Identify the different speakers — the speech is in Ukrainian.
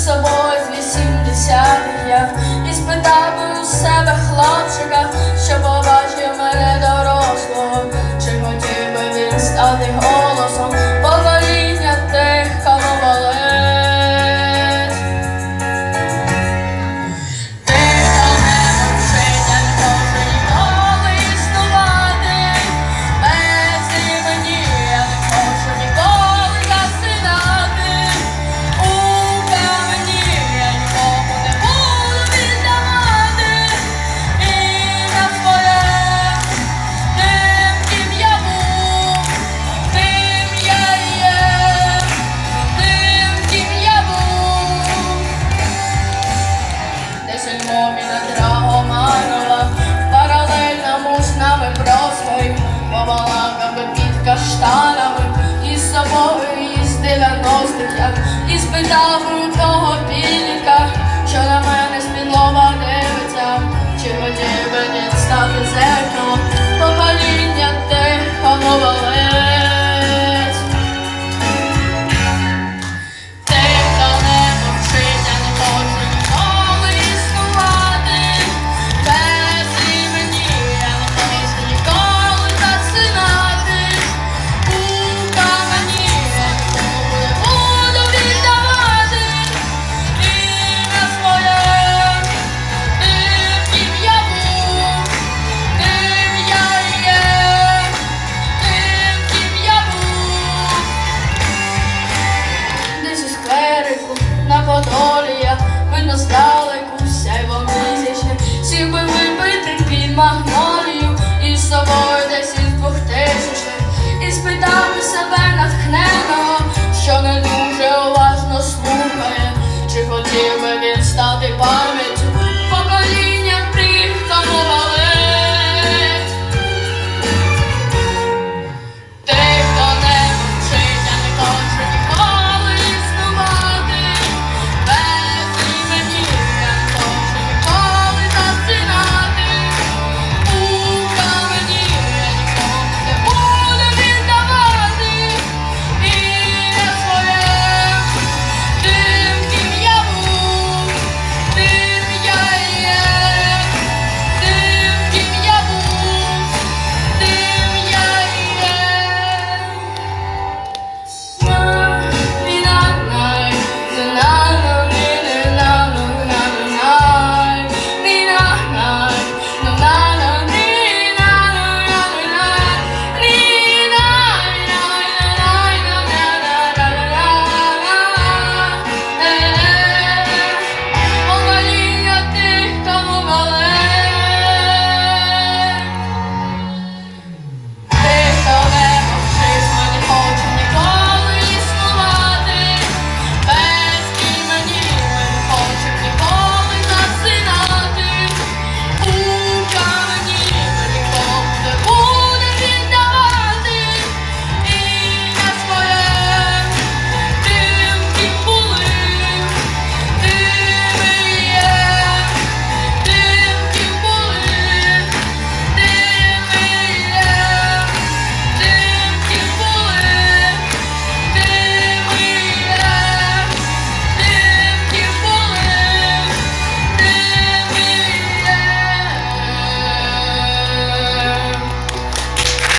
Speaker 1: собою вісімдесятих я і спитав у себе хлопчика, що бува. і спитав у того.